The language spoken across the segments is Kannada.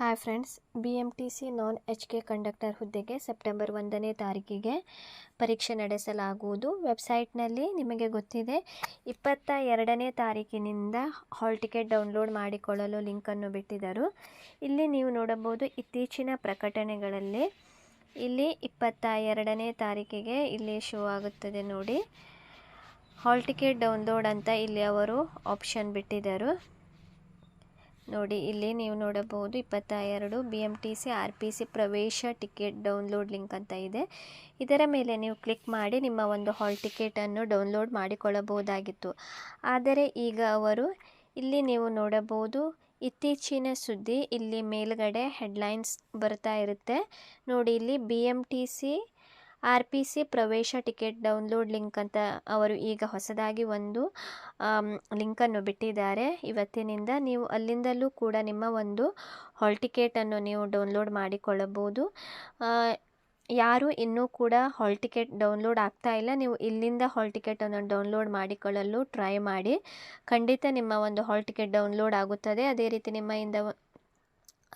Hi friends B M T C non H K conductor ಹುದ್ದೆಗೆ ಸೆಪ್ಟೆಂಬರ್ ಒಂದನೇ ತಾರೀಕಿಗೆ ಪರೀಕ್ಷೆ ನಡೆಸಲಾಗುವುದು. ವೆಬ್ಸೈಟ್ನಲ್ಲಿ ನಿಮಗೆ ಗೊತ್ತಿದೆ ಇಪ್ಪತ್ತ ಎರಡನೇ ತಾರೀಕಿನಿಂದ ಹಾಲ್ ಟಿಕೆಟ್ ಡೌನ್ಲೋಡ್ ಮಾಡಿಕೊಳ್ಳಲು ಲಿಂಕನ್ನು ಬಿಟ್ಟಿದ್ದರು. ಇಲ್ಲಿ ನೀವು ನೋಡಬಹುದು, ಇತ್ತೀಚಿನ ಪ್ರಕಟಣೆಗಳಲ್ಲಿ ಇಲ್ಲಿ ಇಪ್ಪತ್ತ ಎರಡನೇ ತಾರೀಕಿಗೆ ಇಲ್ಲಿ ಶೋ ಆಗುತ್ತದೆ ನೋಡಿ. ಹಾಲ್ ಟಿಕೆಟ್ ಡೌನ್ಲೋಡ್ ಅಂತ ಇಲ್ಲಿ ಅವರು ಆಪ್ಷನ್ ಬಿಟ್ಟಿದ್ದರು. ನೋಡಿ, ಇಲ್ಲಿ ನೀವು ನೋಡಬಹುದು ಇಪ್ಪತ್ತ ಎರಡು B M T C R P C ಪ್ರವೇಶ ಟಿಕೆಟ್ ಡೌನ್ಲೋಡ್ ಲಿಂಕ್ ಅಂತ ಇದೆ. ಇದರ ಮೇಲೆ ನೀವು ಕ್ಲಿಕ್ ಮಾಡಿ ನಿಮ್ಮ ಒಂದು ಹಾಲ್ ಟಿಕೆಟನ್ನು ಡೌನ್ಲೋಡ್ ಮಾಡಿಕೊಳ್ಳಬಹುದಾಗಿತ್ತು. ಆದರೆ ಈಗ ಅವರು ಇಲ್ಲಿ ನೀವು ನೋಡಬಹುದು ಇತ್ತೀಚಿನ ಸುದ್ದಿ, ಇಲ್ಲಿ ಮೇಲುಗಡೆ ಹೆಡ್ಲೈನ್ಸ್ ಬರ್ತಾ ಇರುತ್ತೆ. ನೋಡಿ, ಇಲ್ಲಿ B M T C R P C ಪ್ರವೇಶ ಟಿಕೆಟ್ ಡೌನ್ಲೋಡ್ ಲಿಂಕ್ ಅಂತ ಅವರು ಈಗ ಹೊಸದಾಗಿ ಒಂದು ಲಿಂಕನ್ನು ಬಿಟ್ಟಿದ್ದಾರೆ. ಇವತ್ತಿನಿಂದ ನೀವು ಅಲ್ಲಿಂದಲೂ ಕೂಡ ನಿಮ್ಮ ಒಂದು ಹಾಲ್ ಟಿಕೆಟನ್ನು ನೀವು ಡೌನ್ಲೋಡ್ ಮಾಡಿಕೊಳ್ಳಬಹುದು. ಯಾರು ಇನ್ನೂ ಕೂಡ ಹಾಲ್ ಟಿಕೆಟ್ ಡೌನ್ಲೋಡ್ ಆಗ್ತಾ ಇಲ್ಲ. ನೀವು ಇಲ್ಲಿಂದ ಹಾಲ್ ಟಿಕೆಟನ್ನು ಡೌನ್ಲೋಡ್ ಮಾಡಿಕೊಳ್ಳಲು ಟ್ರೈ ಮಾಡಿ. ಖಂಡಿತ ನಿಮ್ಮ ಒಂದು ಹಾಲ್ ಟಿಕೆಟ್ ಡೌನ್ಲೋಡ್ ಆಗುತ್ತದೆ. ಅದೇ ರೀತಿ ನಿಮ್ಮಿಂದ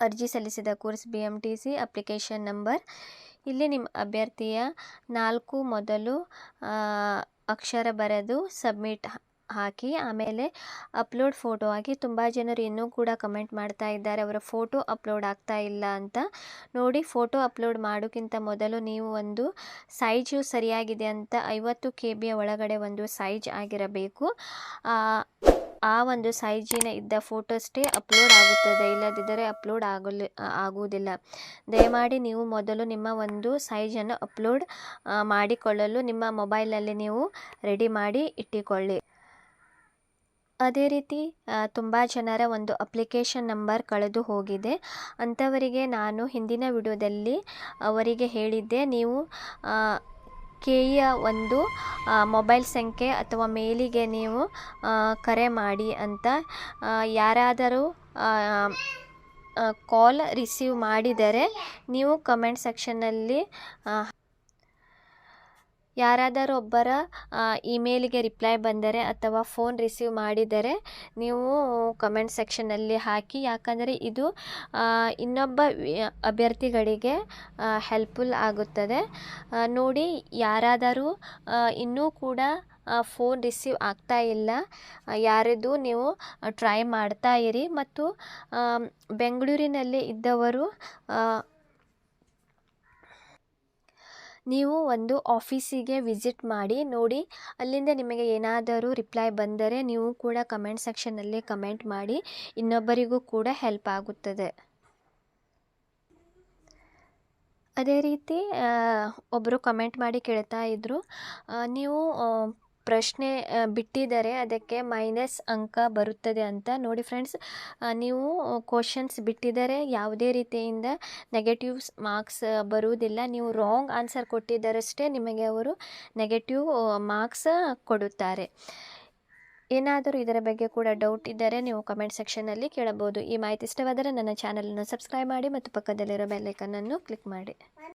ಅರ್ಜಿ ಸಲ್ಲಿಸಿದ course B M T C application number ಇಲ್ಲಿ ನಿಮ್ಮ ಅಭ್ಯರ್ಥಿಯ ನಾಲ್ಕು ಮೊದಲು ಅಕ್ಷರ ಬರೆದು ಸಬ್ಮಿಟ್ ಹಾಕಿ, ಆಮೇಲೆ ಅಪ್ಲೋಡ್ ಫೋಟೋ ಹಾಕಿ. ತುಂಬ ಜನರು ಇನ್ನೂ ಕೂಡ ಕಮೆಂಟ್ ಮಾಡ್ತಾ ಇದ್ದಾರೆ, ಅವರ ಫೋಟೋ ಅಪ್ಲೋಡ್ ಆಗ್ತಾ ಇಲ್ಲ ಅಂತ. ನೋಡಿ, ಫೋಟೋ ಅಪ್ಲೋಡ್ ಮಾಡೋಕ್ಕಿಂತ ಮೊದಲು ನೀವು ಒಂದು ಸೈಜು ಸರಿಯಾಗಿದೆ ಅಂತ ಐವತ್ತು ಕೆ ಒಳಗಡೆ ಒಂದು ಸೈಜ್ ಆಗಿರಬೇಕು. ಆ ಒಂದು ಸೈಜಿನ ಇದ್ದ ಫೋಟೋಸ್ಟೇ ಅಪ್ಲೋಡ್ ಆಗುತ್ತದೆ. ಇಲ್ಲದಿದ್ದರೆ ಅಪ್ಲೋಡ್ ಆಗಲ್ ಆಗುವುದಿಲ್ಲ. ದಯಮಾಡಿ ನೀವು ಮೊದಲು ನಿಮ್ಮ ಒಂದು ಸೈಜನ್ನು ಅಪ್ಲೋಡ್ ಮಾಡಿಕೊಳ್ಳಲು ನಿಮ್ಮ ಮೊಬೈಲಲ್ಲಿ ನೀವು ರೆಡಿ ಮಾಡಿ ಇಟ್ಟುಕೊಳ್ಳಿ. ಅದೇ ರೀತಿ ತುಂಬ ಜನರ ಒಂದು ಅಪ್ಲಿಕೇಶನ್ ನಂಬರ್ ಕಳೆದು ಹೋಗಿದೆ. ಅಂಥವರಿಗೆ ನಾನು ಹಿಂದಿನ ವಿಡಿಯೋದಲ್ಲಿ ಅವರಿಗೆ ಹೇಳಿದ್ದೆ, ನೀವು ಕೆಯ ಒಂದು ಮೊಬೈಲ್ ಸಂಖ್ಯೆ ಅಥವಾ ಮೇಲಿಗೆ ನೀವು ಕರೆ ಮಾಡಿ ಅಂತ ಯಾರಾದರೂ ಕಾಲ್ ರಿಸೀವ್ ಮಾಡಿದರೆ ನೀವು ಕಮೆಂಟ್ ಸೆಕ್ಷನ್ನಲ್ಲಿ ಯಾರಾದರೂ ಒಬ್ಬರ ಇಮೇಲಿಗೆ ರಿಪ್ಲೈ ಬಂದರೆ ಅಥವಾ ಫೋನ್ ರಿಸೀವ್ ಮಾಡಿದರೆ ನೀವು ಕಮೆಂಟ್ ಸೆಕ್ಷನಲ್ಲಿ ಹಾಕಿ, ಯಾಕಂದರೆ ಇದು ಇನ್ನೊಬ್ಬ ಅಭ್ಯರ್ಥಿಗಳಿಗೆ ಹೆಲ್ಪ್ಫುಲ್ ಆಗುತ್ತದೆ. ನೋಡಿ, ಯಾರಾದರೂ ಇನ್ನೂ ಕೂಡ ಫೋನ್ ರಿಸೀವ್ ಆಗ್ತಾ ಇಲ್ಲ ಯಾರದು ನೀವು ಟ್ರೈ ಮಾಡ್ತಾ ಇರಿ. ಮತ್ತು ಬೆಂಗಳೂರಿನಲ್ಲಿ ಇದ್ದವರು ನೀವು ಒಂದು ಆಫೀಸಿಗೆ ವಿಸಿಟ್ ಮಾಡಿ, ನೋಡಿ, ಅಲ್ಲಿಂದ ನಿಮಗೆ ಏನಾದರೂ ರಿಪ್ಲೈ ಬಂದರೆ ನೀವು ಕೂಡ ಕಮೆಂಟ್ ಸೆಕ್ಷನಲ್ಲಿ ಕಮೆಂಟ್ ಮಾಡಿ, ಇನ್ನೊಬ್ಬರಿಗೂ ಕೂಡ ಹೆಲ್ಪ್ ಆಗುತ್ತದೆ. ಅದೇ ರೀತಿ ಒಬ್ಬರು ಕಮೆಂಟ್ ಮಾಡಿ ಕೇಳ್ತಾ ಇದ್ದರು ನೀವು ಪ್ರಶ್ನೆ ಬಿಟ್ಟಿದ್ದಾರೆ ಅದಕ್ಕೆ ಮೈನಸ್ ಅಂಕ ಬರುತ್ತದೆ ಅಂತ. ನೋಡಿ ಫ್ರೆಂಡ್ಸ್ ನೀವು ಕ್ವಶನ್ಸ್ ಬಿಟ್ಟಿದ್ದಾರೆ ಯಾವುದೇ ರೀತಿಯಿಂದ ನೆಗೆಟಿವ್ಸ್ ಮಾರ್ಕ್ಸ್ ಬರುವುದಿಲ್ಲ. ನೀವು ರಾಂಗ್ ಆನ್ಸರ್ ಕೊಟ್ಟಿದ್ದರಷ್ಟೇ ನಿಮಗೆ ಅವರು ನೆಗೆಟಿವ್ ಮಾರ್ಕ್ಸ್ ಕೊಡುತ್ತಾರೆ. ಏನಾದರೂ ಇದರ ಬಗ್ಗೆ ಕೂಡ ಡೌಟ್ ಇದ್ದರೆ ನೀವು ಕಮೆಂಟ್ ಸೆಕ್ಷನ್ನಲ್ಲಿ ಕೇಳಬಹುದು. ಈ ಮಾಹಿತಿ ಇಷ್ಟವಾದರೆ ನನ್ನ ಚಾನಲನ್ನು ಸಬ್ಸ್ಕ್ರೈಬ್ ಮಾಡಿ ಮತ್ತು ಪಕ್ಕದಲ್ಲಿರೋ ಬೆಲ್ಲೈಕನ್ನನ್ನು ಕ್ಲಿಕ್ ಮಾಡಿ.